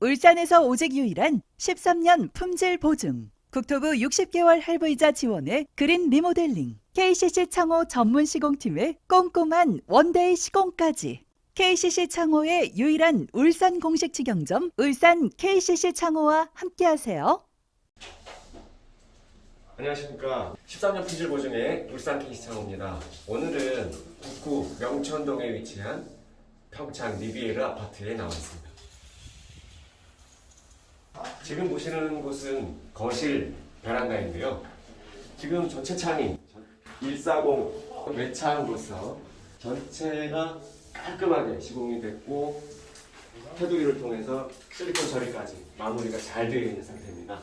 울산에서 오직 유일한 13년 품질 보증. 국토부 60개월 할부이자 지원의 그린 리모델링. KCC 창호 전문 시공팀의 꼼꼼한 원데이 시공까지. KCC 창호의 유일한 울산 공식 직영점 울산 KCC 창호와 함께하세요. 안녕하십니까. 13년 품질 보증의 울산 케이스 창호입니다. 오늘은 북구 명천동에 위치한 평창 리비에르 아파트에 나와 있습니다. 지금 보시는 곳은 거실 베란다인데요. 지금 전체 창이 140 외창으로서 전체가 깔끔하게 시공이 됐고 테두리를 통해서 실리콘 처리까지 마무리가 잘 되어 있는 상태입니다.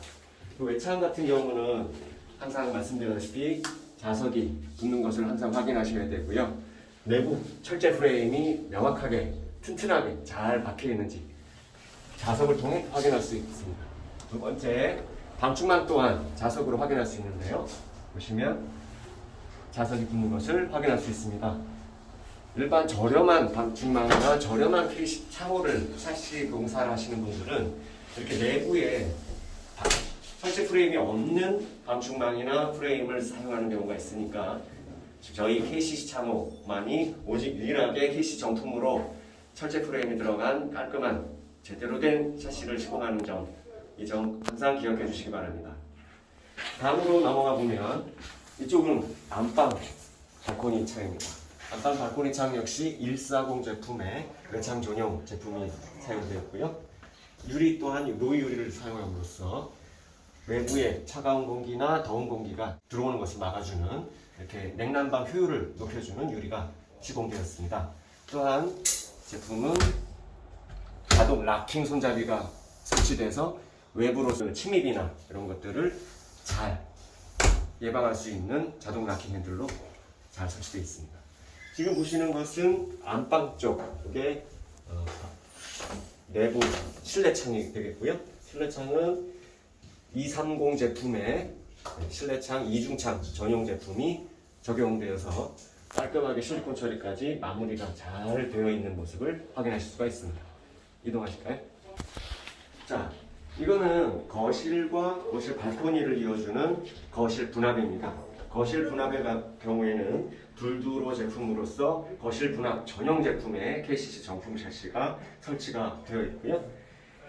그 외창 같은 경우는 항상 말씀드렸다시피 자석이 붙는 것을 항상 확인하셔야 되고요. 내부 철제 프레임이 명확하게 튼튼하게 잘 박혀 있는지 자석을 통해 확인할 수 있습니다. 두 번째, 방충망 또한 자석으로 확인할 수 있는데요. 보시면 자석이 붙는 것을 확인할 수 있습니다. 일반 저렴한 방충망이나 저렴한 케이시 창호를 샤시 공사를 하시는 분들은 이렇게 내부에 바- 철제 프레임이 없는 방충망이나 프레임을 사용하는 경우가 있으니까 저희 KCC 창호만이 오직 유일하게 KCC 정품으로 철제 프레임이 들어간 깔끔한 제대로 된 샤시를 시공하는 점, 이 점 항상 기억해 주시기 바랍니다. 다음으로 넘어가 보면 이쪽은 안방 발코니 창입니다. 안방 발코니 창 역시 140 제품의 외창 전용 제품이 사용되었고요. 유리 또한 노이 유리를 사용함으로써 외부에 차가운 공기나 더운 공기가 들어오는 것을 막아주는 이렇게 냉난방 효율을 높여주는 유리가 시공되었습니다. 또한 제품은 자동 락킹 손잡이가 설치돼서 외부로서 침입이나 이런 것들을 잘 예방할 수 있는 자동 락킹 핸들로 잘 설치되어 있습니다. 지금 보시는 것은 안방 쪽에 어, 내부 실내 창이 되겠고요. 실내 창은 230 제품의 실내 창 이중창 전용 제품이 적용되어서 깔끔하게 실리콘 처리까지 마무리가 잘 되어 있는 모습을 확인하실 수가 있습니다. 이동하실까요? 자, 이거는 거실과 거실 발코니를 이어주는 거실 분합입니다. 거실 분합의 가- 경우에는 둘두로 제품으로서 거실 분합 전용 제품의 KCC 정품 샤시가 설치가 되어 있고요.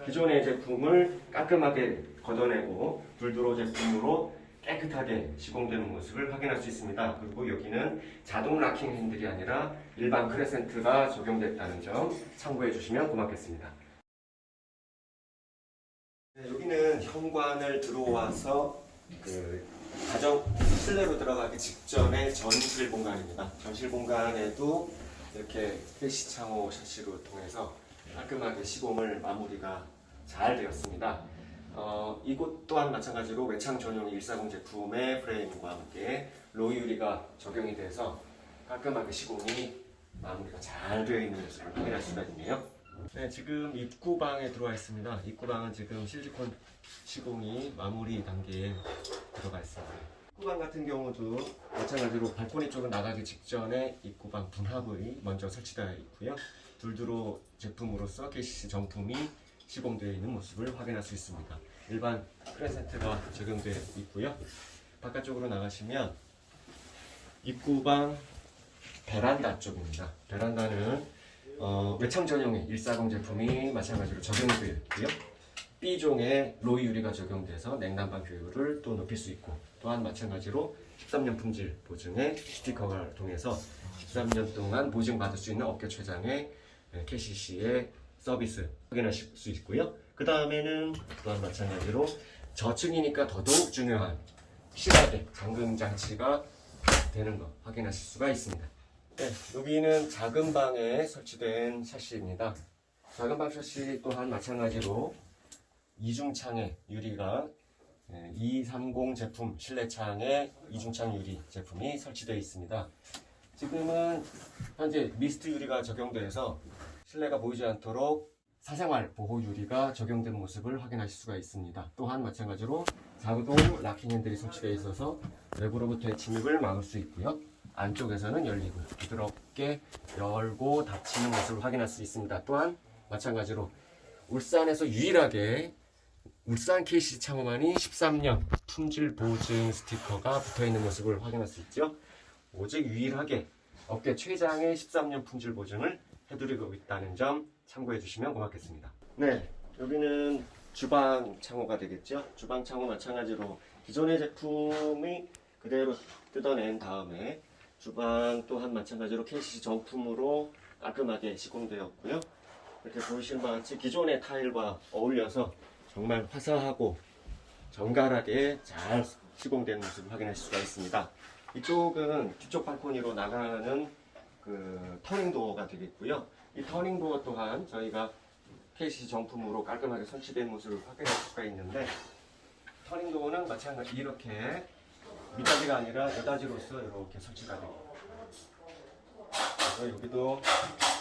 기존의 제품을 깔끔하게 걷어내고 둘두로 제품으로 깨끗하게 시공되는 모습을 확인할 수 있습니다. 그리고 여기는 자동 락킹 핸들이 아니라 일반 크레센트가 적용됐다는 점 참고해 주시면 고맙겠습니다. 네, 여기는 현관을 들어와서 그 가정 실내로 들어가기 직전의 전실 공간입니다. 전실 공간에도 이렇게 해시 창호 샤시로 통해서 깔끔하게 시공을 마무리가 잘 되었습니다. 어, 이곳 또한 마찬가지로 외창 전용 140 제품의 프레임과 함께 로이 유리가 적용이 돼서 깔끔하게 시공이 마무리가 잘 되어 있는 모습을 확인할 수가 있네요. 네, 지금 입구방에 들어와 있습니다. 입구방은 지금 실리콘 시공이 마무리 단계에 들어가 있습니다. 입구방 같은 경우도 마찬가지로 발코니 쪽으로 나가기 직전에 입구방 분합이 먼저 설치되어 있고요. 둘두로 제품으로서 KCC 정품이 시공되어 있는 모습을 확인할 수 있습니다. 일반 크레센트가 적용되어 있고요. 바깥쪽으로 나가시면 입구방 베란다 쪽입니다. 베란다는 어, 외창 전용의 140 제품이 마찬가지로 적용되어 있고요. B종의 로이 유리가 적용돼서 냉난방 효율을 또 높일 수 있고 또한 마찬가지로 13년 품질 보증의 스티커를 통해서 13년 동안 보증받을 수 있는 업계 최장의 KCC의 서비스 확인하실 수 있고요. 그 다음에는 또한 마찬가지로 저층이니까 더더욱 중요한 실외대 잠금 장치가 되는 거 확인하실 수가 있습니다. 네, 여기는 작은 방에 설치된 샤시입니다. 작은 방 샤시 또한 마찬가지로 이중창의 유리가 230 제품 실내창에 이중창 유리 제품이 설치되어 있습니다. 지금은 현재 미스트 유리가 적용돼서 실내가 보이지 않도록 사생활 보호 유리가 적용된 모습을 확인하실 수가 있습니다. 또한 마찬가지로 자동 락킹 핸들이 설치되어 있어서 외부로부터의 침입을 막을 수 있고요. 안쪽에서는 열리고 부드럽게 열고 닫히는 모습을 확인할 수 있습니다. 또한 마찬가지로 울산에서 유일하게 울산 KC 창호만이 13년 품질 보증 스티커가 붙어 있는 모습을 확인할 수 있죠. 오직 유일하게 업계 최장의 13년 품질 보증을 해드리고 있다는 점 참고해 주시면 고맙겠습니다. 네, 여기는 주방 창호가 되겠죠. 주방 창호 마찬가지로 기존의 제품이 그대로 뜯어낸 다음에 주방 또한 마찬가지로 KCC 정품으로 깔끔하게 시공되었고요. 이렇게 보시는 바와 같이 기존의 타일과 어울려서 정말 화사하고 정갈하게 잘 시공된 모습을 확인할 수가 있습니다. 이쪽은 뒤쪽 발코니로 나가는 그 터닝도어가 되겠고요. 이 터닝도어 또한 저희가 KC 정품으로 깔끔하게 설치된 모습을 확인할 수가 있는데 터닝도어는 마찬가지 이렇게 밑다지가 아니라 여다지로서 이렇게 설치가 되고 그래서 여기도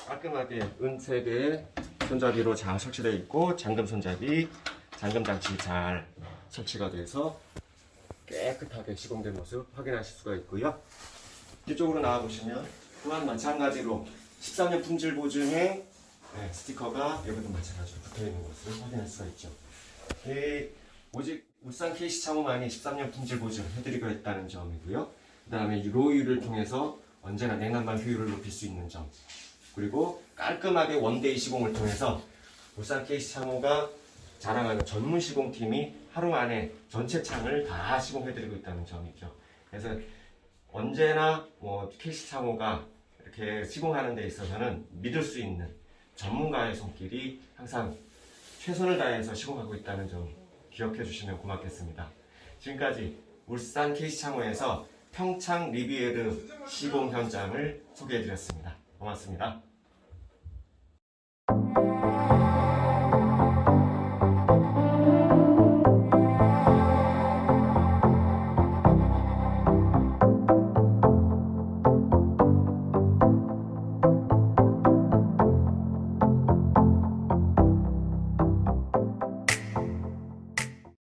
깔끔하게 은색의 손잡이로 잘 설치되어 있고 잠금 손잡이, 잠금 장치 잘 설치가 돼서 깨끗하게 시공된 모습 확인하실 수가 있고요. 뒤쪽으로 나와 보시면 또한 마찬가지로 13년 품질 보증의 네, 스티커가 여기도 마찬가지로 붙어 있는 것을 확인할 수가 있죠. 이 오직 울산 KC 창호만이 13년 품질 보증 해드리고 있다는 점이고요. 그 다음에 로유를 통해서 언제나 냉난방 효율을 높일 수 있는 점. 그리고 깔끔하게 원데이 시공을 통해서 울산 KC 창호가 자랑하는 전문 시공팀이 하루 만에 전체 창을 다 시공해드리고 있다는 점이죠. 그래서 언제나 뭐 KC 창호가 이렇게 시공하는 데 있어서는 믿을 수 있는 전문가의 손길이 항상 최선을 다해서 시공하고 있다는 점 기억해 주시면 고맙겠습니다. 지금까지 울산 KC 창호에서 평창 리비에르 시공 현장을 소개해 드렸습니다. 고맙습니다.